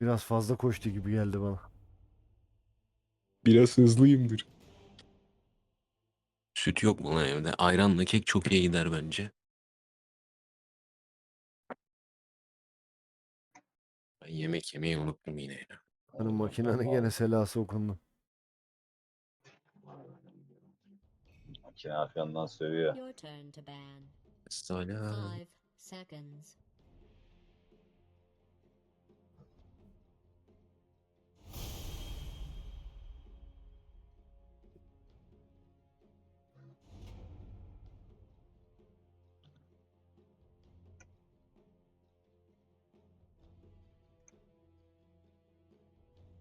Biraz fazla koştu gibi geldi bana. Biraz hızlıyımdır. Süt yok mu lan evde? Ayranla kek çok iyi gider bence. Ben yemek yemeyi unuttum yine ya. Hani makinenin gene selası okundu. Makine arkandan sövüyor. Your turn to ban. Sala. Five seconds.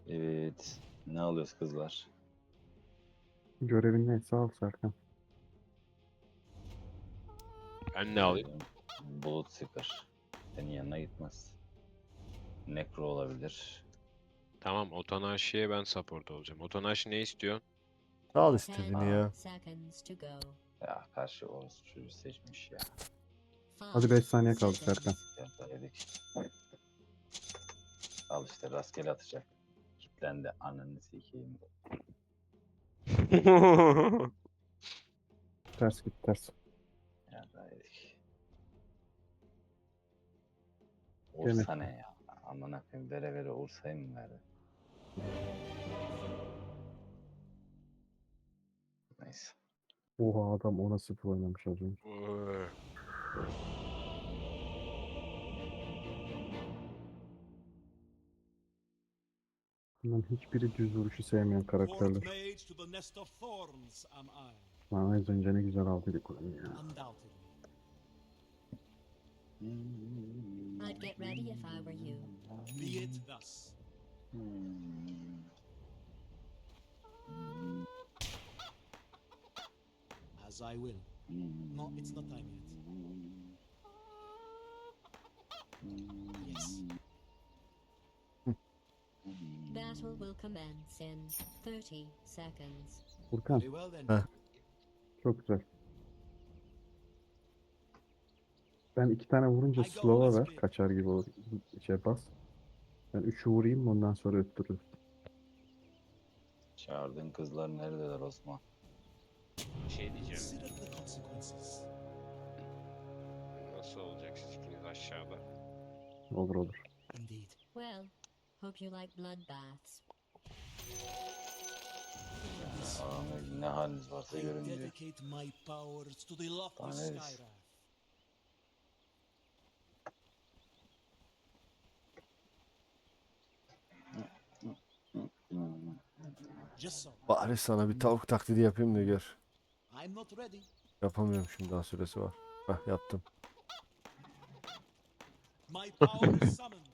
Evet. Ne alıyoruz kızlar? Görevin neyse al Serkan. Ben ne alayım? Bulut Seeker. Senin yanına gitmez. Necro olabilir. Tamam Otanaşi'ye ben support olacağım. Otanaşi ne istiyor? Al istediğini ya. Ya karşı Oğuz çocuğu seçmiş ya. Hadi Five 5 saniye kaldı. Serkan. Yedik. Al işte rastgele atacak. Kitlendi ananı sikeyim. Ters git ters. Yedik. Demek Ursa ne ya? Aman koyayım vere vere Ursa'yı mı verdi? Neyse. Oha adam ona sıfır oynamış az önce. Bunların hiçbiri düz vuruşu sevmeyen karakterler. Lan az önce ne güzel aldıydık oyunu ya. I'd get ready if I were you. Be it thus. As I will. No, it's not time yet. Yes. Battle will commence in 30 seconds. Furkan. Huh. çok güzel. Ben iki tane vurunca slow'a ver. Kaçar gibi olur. Şey bas. Ben üçü vurayım ondan sonra öttürürüz. Çağırdığın kızlar neredeler Osman? Bir şey diyeceğim. Nasıl olacak siz ikiniz aşağıda? Olur olur. Indeed. Well, hope you like bloodbaths. Ne haliniz varsa I görün diyor. dedicate my powers to the lofty Tanrı. Skyrath. Just so. Bari sana bir tavuk taklidi yapayım da gör. I'm not ready. Yapamıyorum şimdi daha süresi var. Heh yaptım. My power is summoned.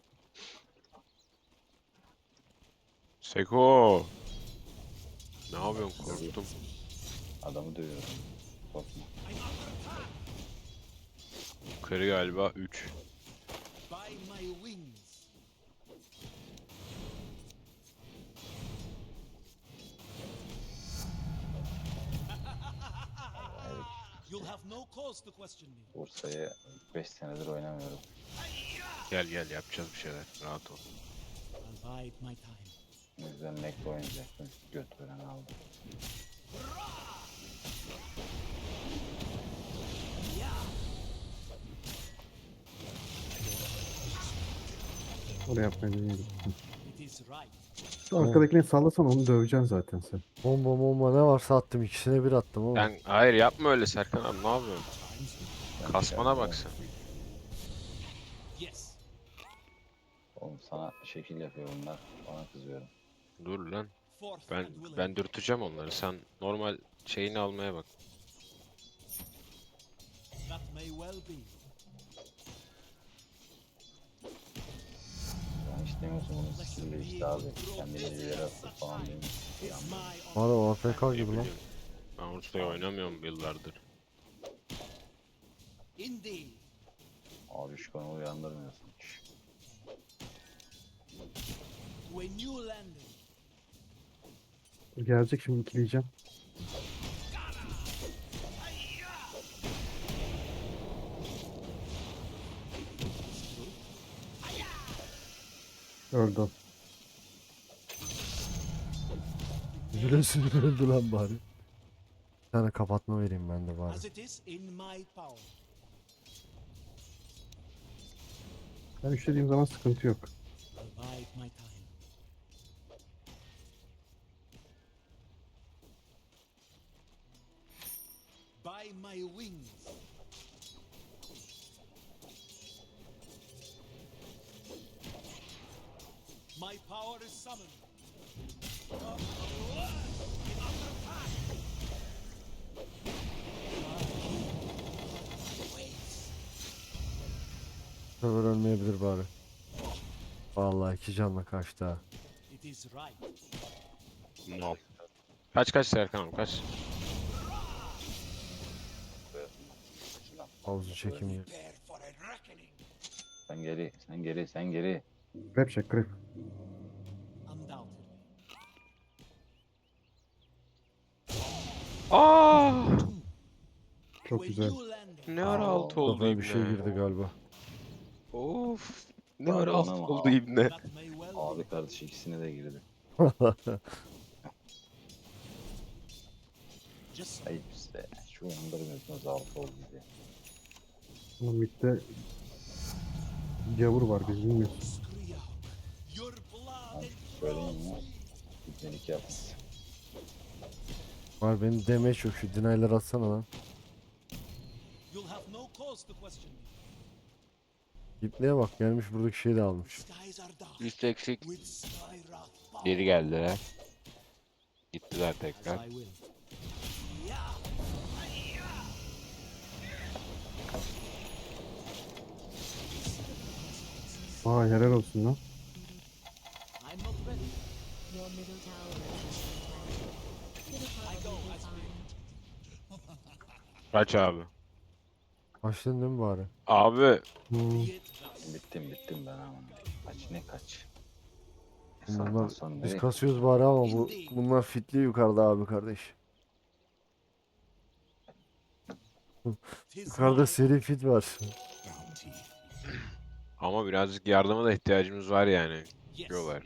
Seko! Ne yapıyorsun korktum. Adamı dövüyorum. Korkma. Yukarı galiba 3. By my wings. You'll have no cause to question me. Bursa'yı 5 senedir oynamıyorum. Gel gel yapacağız bir şeyler. Rahat ol. I'll bide my time. O yüzden Necro oynayacaktım. Göt veren aldı. Oraya yapmayı deneyelim. Şu arkadakini sallasan onu döveceksin zaten sen. Bomba bomba ne varsa attım. ikisine bir attım ama. Sen hayır yapma öyle Serkan abi ne yapıyorsun? Ben Kasmana dışarıda bak sen. Yes. Oğlum sana şekil yapıyor bunlar. Bana kızıyorum. Dur lan. Ben ben dürteceğim onları. Sen normal şeyini almaya bak. That may well be. Ben istemiyorsun bunun skill'le işte abi. Kendini bir yere atıp falan Var honor. o AFK Ne gibi lan. bileyim. Ben Ursu'yu oynamıyorum yıllardır. Indeed. Abi şu konu uyandırmıyorsun. Şş, To a new landing. Gelecek şimdi ikileyeceğim. Öldü. üzüle öldü lan bari. Bir tane kapatma vereyim ben de bari. Ben üşlediğim zaman sıkıntı yok. My wings. My power is summoned. Sefer ölmeyebilir bari. Vallahi iki canla kaçtı ha. It is right. Mal. Kaç kaç Serkan abi kaç. Havuzu reckoning. Sen geri, sen geri, sen geri. Grab çek grab. Undoubtedly. Aa! Çok when güzel. Ne ara altı oldu Kafaya bir şey ibne. girdi galiba. Of. Ne ara altı oldu ibne. Abi kardeş ikisine de girdi. Ayıp işte. Şu andırmıyorsunuz altı oldu diye. Ama midde gavur var biz bilmiyoruz. Blood ya. Var benim damage yok şu denial'ler atsana lan. İpliğe bak gelmiş buradaki şeyi de almış. Üst eksik. Geri geldiler. Gittiler tekrar. I will. Yeah. Vay helal olsun lan. I'm not ready. Your middle tower is under attack. It'll I go probably be as fine. Kaç abi. Başladın değil mi bari? Abi Hmm. Bittim bittim ben ama. Kaç ne kaç. Bunlar, Saatten sonra biz nereye- kasıyoruz bari ama bu bunlar fitli yukarıda abi kardeş. Yukarıda seri fit var. Ama birazcık yardıma da ihtiyacımız var yani. Yes. Diyorlar.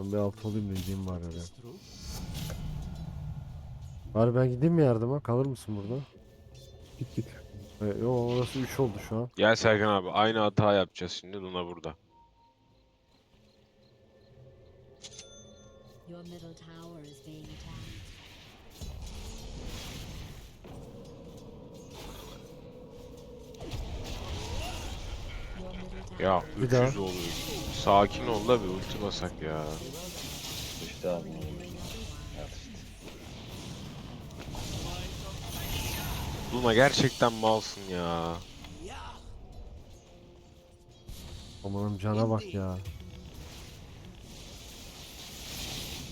Ben bir alt olayım da gideyim bari oraya. Bari ben gideyim mi yardıma? Kalır mısın burada? Git git. E, yo orası 3 oldu şu an. Gel Serkan abi aynı hata yapacağız şimdi Luna burada. Your middle tower Ya Bir daha. 300 oluyor. Sakin ol da bir ulti basak ya. Düştü abi. Yat işte. Luna gerçekten malsın ya. Amanım cana bak ya.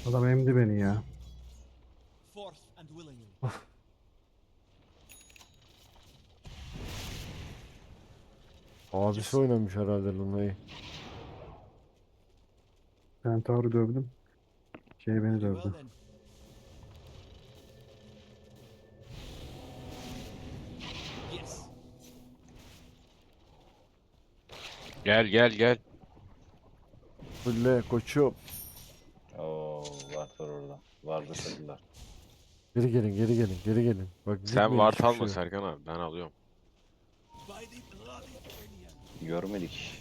Adam emdi beni ya. Forth and willingly. Abisi oynamış herhalde Luna'yı. Ben Taur'u dövdüm. Şey beni dövdü. Gel gel gel. Fulle koçum. Oo var var orada. Var bitirdiler. Geri gelin geri gelin geri gelin. Bak Sen ward şey alma. Serkan abi ben alıyorum. Görmedik.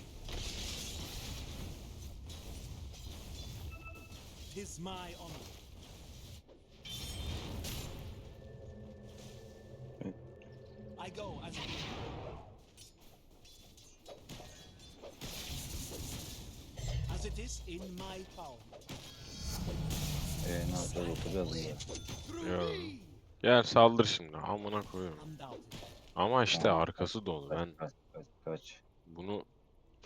Tis my honor. I go as as it is in my power. Eee ne yapacağız oturacağız mı? Me, Gel saldır şimdi amına koyuyorum. Ama işte arkası dolu ben Kaç kaç kaç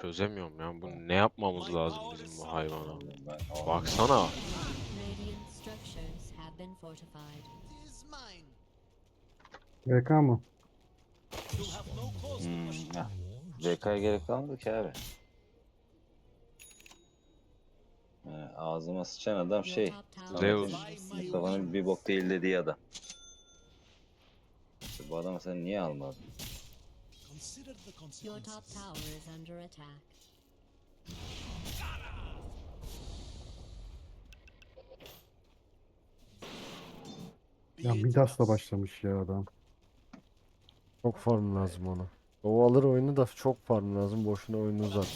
çözemiyorum ya. Bu ne yapmamız lazım bizim bu hayvana? Baksana. VK mı? Hmm. VK'ya gerek kalmadı ki abi. Ee, ağzıma sıçan adam şey. Zeus. Mustafa'nın bir bok değil dediği adam. İşte bu adamı sen niye almadın? Consider the Your top consequences. tower is under attack. Ya Midas'la başlamış ya adam. Çok farm lazım ona. O alır oyunu da çok farm lazım. Boşuna oyunu uzat.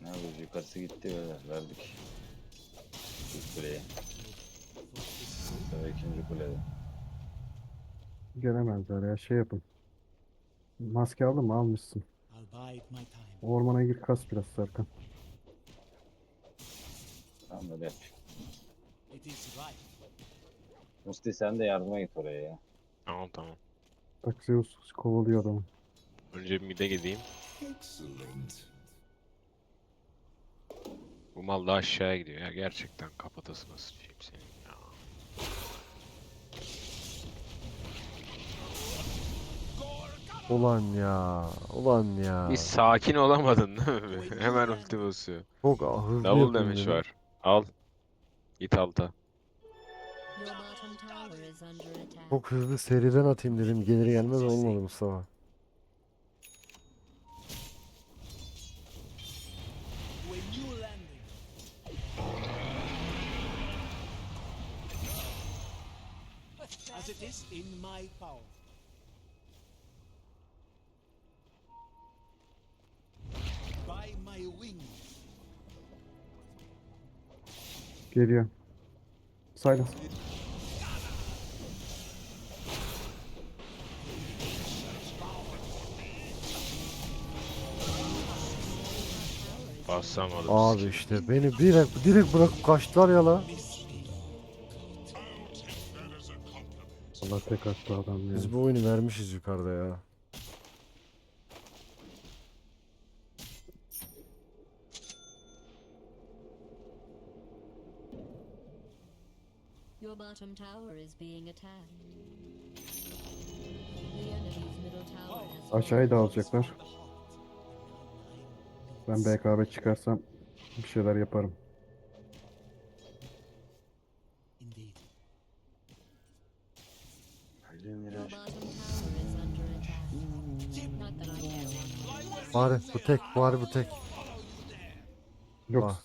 Ne yapıyoruz? Yukarısı gitti böyle. Verdik. İlk kuleye. Sonra ikinci kulede. Gelemezler ya şey yapın. Maske aldın mı? Almışsın. Ormana gir kas biraz Serkan. Tamam öyle yap. Musti sen de yardıma git oraya ya. Tamam tamam. Bak Zeus kovalıyor adamı. Önce bir mide gideyim. Bu mal da aşağıya gidiyor ya. Gerçekten kafatasına sıçayım senin Ulan ya. Ulan ya. Bir sakin olamadın değil mi? Hemen ulti basıyor. Çok hızlı Double damage var. Al. Git alta. Çok hızlı seriden atayım dedim. Gelir gelmez olmadı Mustafa. As it is in my power. Geliyor. Silence. Basamadım. Abi işte beni direkt direkt bırakıp kaçtılar ya la. Allah tek attı adam ya. Biz bu oyunu vermişiz yukarıda ya. Your bottom tower is being attacked. The enemy's middle tower has Aşağıyı da fallen. alacaklar. Ben BKB çıkarsam bir şeyler yaparım. Indeed. Your bottom tower is under attack. Not that I care one. Bari bu tek, bari bu tek. Yok. Ah.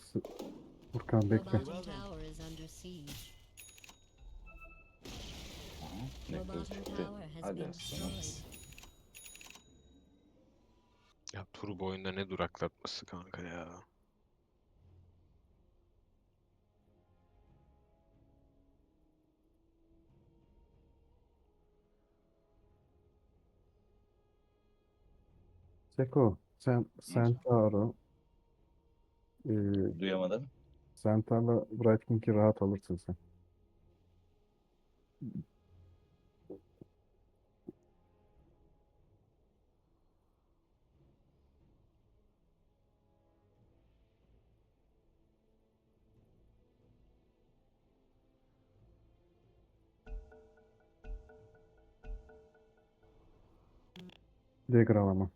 Furkan bekle. bottom tower Ya turbo oyunda ne duraklatması kanka ya. Seko sen Centaur'u e, Duyamadım. Centaur'la Bright King'i rahat alırsın sen. Dagger al ama.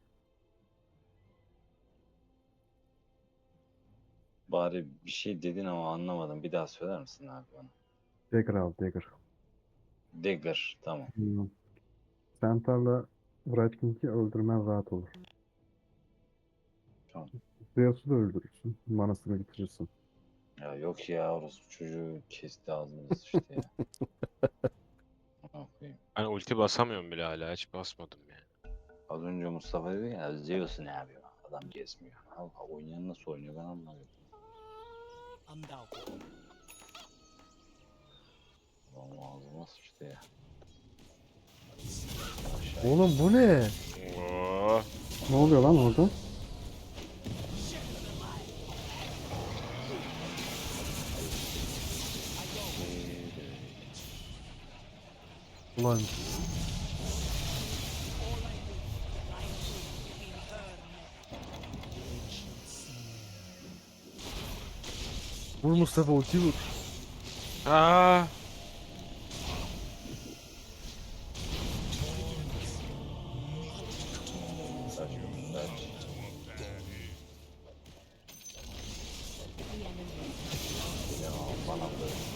Bari bir şey dedin ama anlamadım. Bir daha söyler misin abi bana? Dagger al Dagger. Dagger. Tamam. Hmm. Centaur'la Bright King'i öldürmen rahat olur. Tamam. Zeus'u da öldürürsün. Manasını bitirirsin. Ya yok ya orospu çocuğu kesti ağzımızı sıçtı ya. Ben ulti basamıyorum bile hala. Hiç basmadım yani. Az önce Mustafa dedi ya Zeus ne yapıyor? Adam gezmiyor. Allah oynayan nasıl oynuyor ben anlamıyorum. Adam ağzıma sıçtı ya. Oğlum bu ne? Oo. Ne oluyor lan orada? Ulan Vur Mustafa ulti vur. Aa.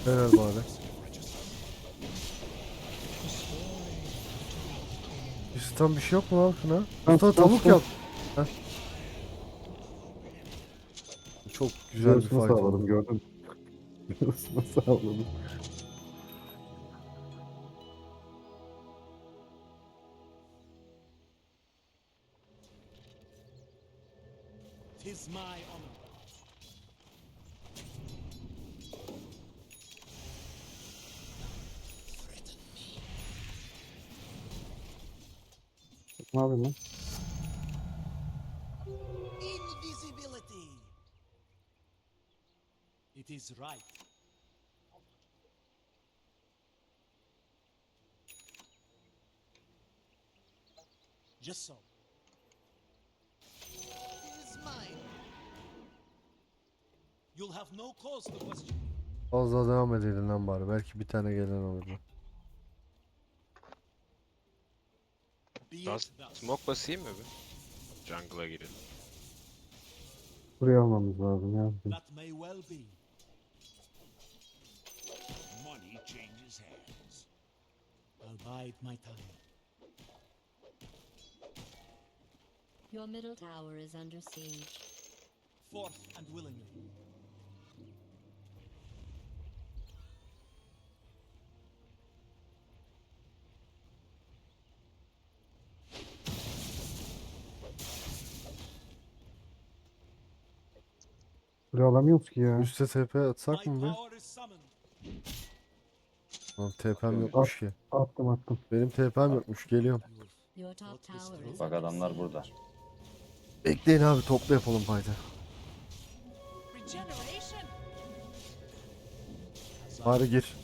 Helal bari. Bir tutan bir şey yok mu lan şuna? Tamam, tavuk yap. Heh. Çok güzel bir Yarısını fight sağladım oldu. gördün. Yarısını sağladım. Right. Just so. It is mine. You'll have no cause to question. Fazla devam edelim lan bari. Belki bir tane gelen olur. Be it Biraz thus. smoke basayım mı bir? Jungle'a girelim. Buraya almamız lazım ya. That may well be. Changes hands. I'll bide my time. Your middle tower is under siege. Forth and willingly. Buraya alamıyoruz ki ya. Üste TP atsak My mı be? Lan TP'm yokmuş ki. Attım attım. Benim TP'm yokmuş. Geliyorum. Bak adamlar burada. Bekleyin abi topla yapalım. Regeneration. Bari gir.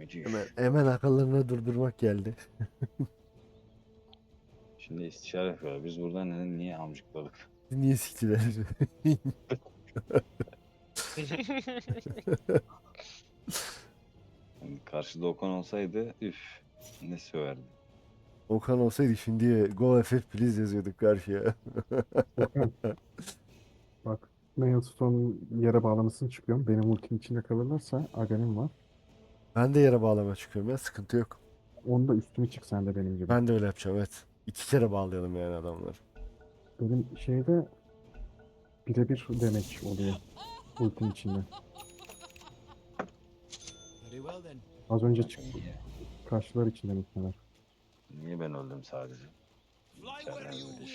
Müthiş. Hemen, hemen akıllarını durdurmak geldi. Şimdi istişare yapıyorlar. Biz burada neden niye amcıkladık? Niye siktiler? Yani karşıda Okan olsaydı üf ne söverdi. Okan olsaydı şimdi Go FF please yazıyorduk karşıya. Bak Maelstone yere bağlamasını çıkıyorum. Benim ultim içinde kalırlarsa Aghanim var. Ben de yere bağlama çıkıyorum ya sıkıntı yok. Onda üstüne çık sen de benim gibi. Ben de öyle yapacağım evet. İki kere bağlayalım yani adamları. Benim şeyde birebir damage oluyor. Ultim içinde. Very well then. Az önce çık Niye? karşılar içinde muhtemelen. Niye ben öldüm sadece?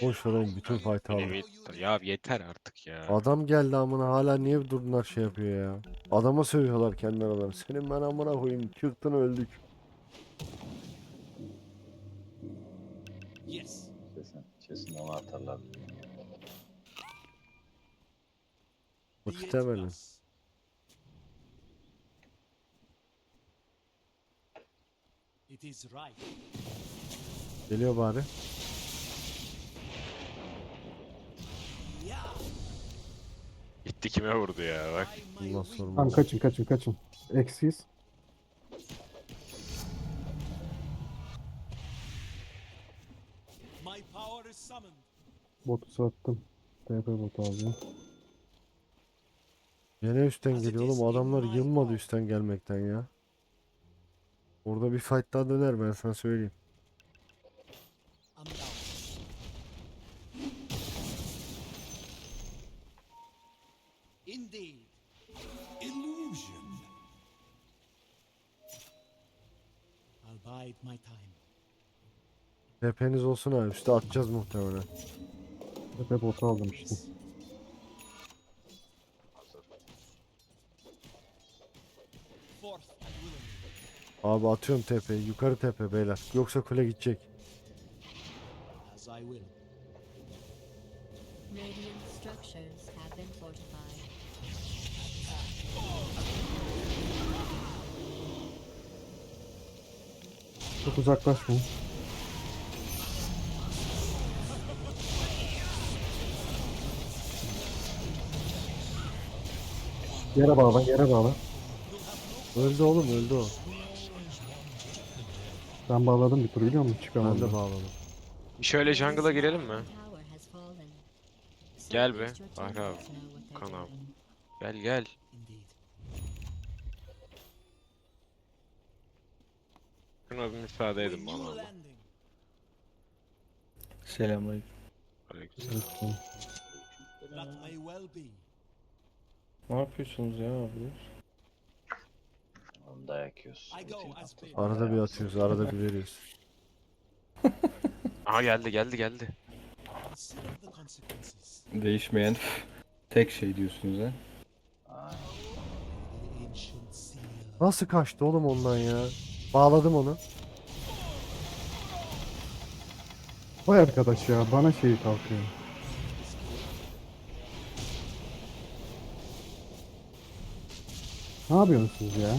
Boş ver oğlum bütün fight'ı aldık. bir- Ya yeter artık ya. Adam geldi amına hala niye durdular şey yapıyor ya. Adama sövüyorlar kendi aralarında. Senin ben amına koyayım çıktın öldük. Yes. Kesin, kesin onu atarlar. Thus. It is right. Geliyor bari. Gitti kime vurdu ya bak. Allah sorma. Tamam kaçın kaçın kaçın. Eksiyiz. My power is summoned. Botu sattım. TP botu alacağım. Gene üstten geliyor oğlum adamlar yılmadı üstten gelmekten ya. Orada bir fight daha döner ben sana söyleyeyim. Bide my time. TP'niz olsun ha üste atacağız muhtemelen. TP botu aldım işte. Abi atıyorum TP yukarı TP beyler. Yoksa kule gidecek. as I will. Radiant structures have been fortified. Çok uzaklaşma. Yere bağla, yere bağla. Öldü oğlum, öldü o. Ben bağladım bir tur biliyor musun? Ben de bağladım. Şöyle jungle'a girelim mi? Gel be, Bahri abi, Kaan abi. Gel gel. Şuna bir müsaade edin bana landing. Selamünaleyküm. Aleykümselam. Ne yapıyorsunuz ya abi? Attı. per- Arada bir atıyoruz arada bir veriyoruz. Aha geldi geldi geldi. Değişmeyen tek şey diyorsunuz ha. Nasıl kaçtı oğlum ondan ya? Bağladım onu. Vay arkadaş ya bana şey kalkıyor. Ne yapıyorsunuz siz ya?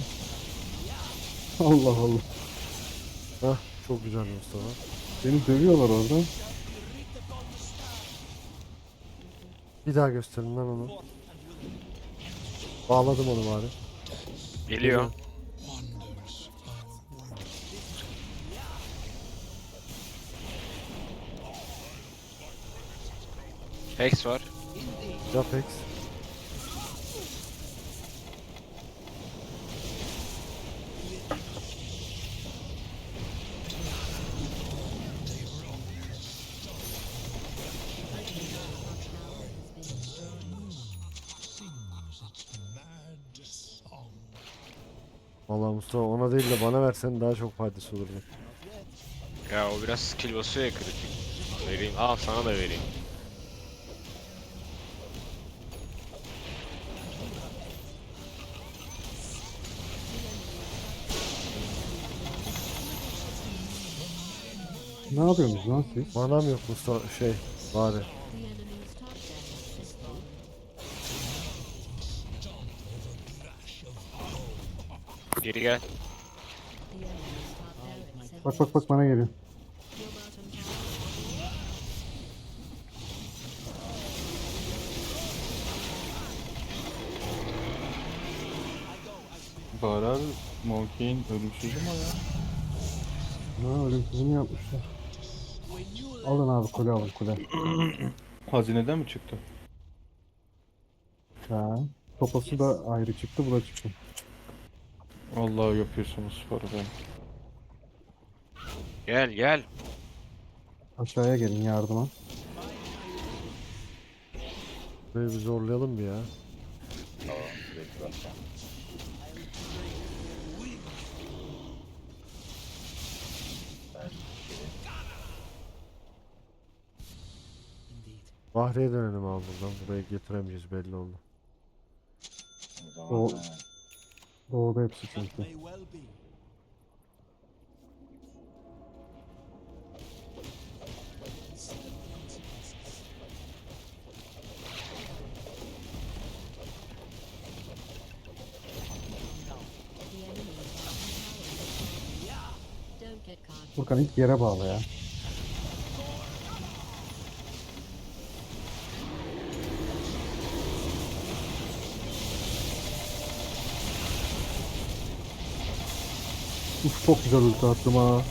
Allah Allah. Hah çok güzel Mustafa. Beni dövüyorlar orada. Bir daha gösterin lan onu. Bağladım onu bari. Geliyor. Hex var. Japex. Vallahi Mustafa ona değil de bana versen daha çok faydası olurdu. Ya o biraz skill basıyor ya kritik. Vereyim. Al sana da vereyim. Ne yapıyorsunuz lan siz? Manam yok Mustafa şey bari. Geri gel. Bak bak bak bana geliyor. Abi Monkey'in ölümsüzü mü o ya? Ha ölümsüzünü yapmışlar. Alın abi kule alın kule. Hazineden mi çıktı? Ha. Topası da ayrı çıktı bu da çıktı. Allah yapıyorsunuz sporu ben. Gel gel. Aşağıya gelin yardıma. Böyle bir zorlayalım bir ya. Bahriye dönelim abi buradan. Buraya getiremeyeceğiz belli oldu. o zaman O- ha, Doğuda hepsi çünkü. may well be. Consider the consequences. The enemy's bottom tower has fallen. Don't get caught. Furkan ilk yere bağla ya. Çok güzel ulti attım ha.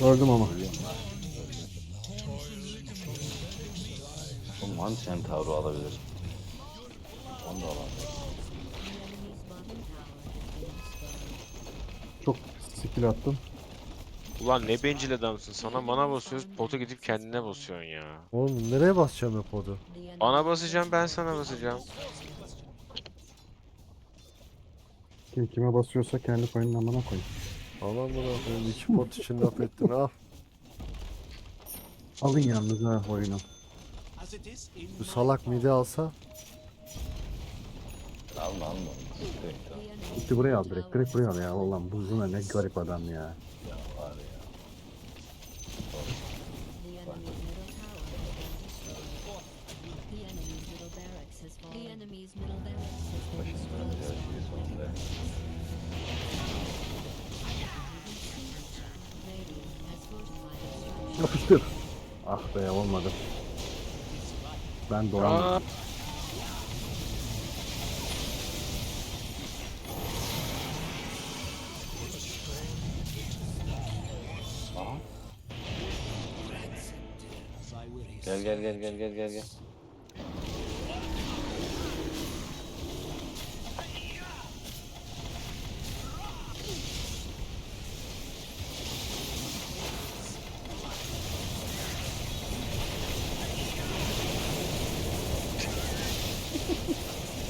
Gördüm ama. Hangi sen tavrı alabilir? Onu da. Çok skill attım. Ulan ne bencil adamsın. Sana mana basıyoruz. Pota gidip kendine basıyorsun ya. Oğlum nereye basacağım hep odu? The enemy's Bana basacağım ben sana basacağım. Kim kime basıyorsa kendi payının amına koy. Aman koyayım iki pot için laf ettin al. Alın yalnız ha oyunu. Bu salak midi alsa Alma alma. Gitti buraya al direkt. Direkt buraya al ya. Ulan buzuna ne garip adam ya. Yapıştır. Ah be olmadı. Ben dolan. Aa, As I will his Gel gel gel gel gel gel gel.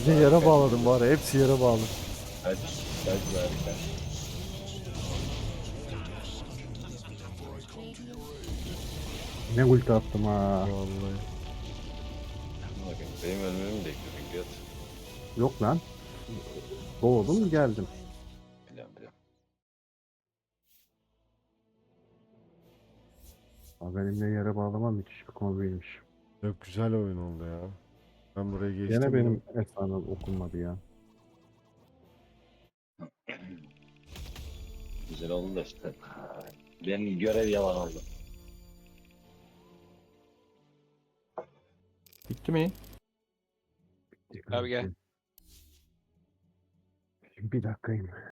De yere bağladım bari. Hepsi yere bağlı. Kaç kaç harika. Ne ulti attım ha. Vallahi. Bakın benim ölmemi mi bekliyordun göt? Yok lan. Doğdum geldim. Biliyorum biliyorum. Aa, Benimle yere bağlamam müthiş bir kombiymiş. Çok güzel oyun oldu ya. Ben buraya geçtim. Gene benim efsanem okunmadı ya. Güzel oldu da işte. Benim görev yalan oldu. Bitti mi? Abi gel. Bir dakikayım.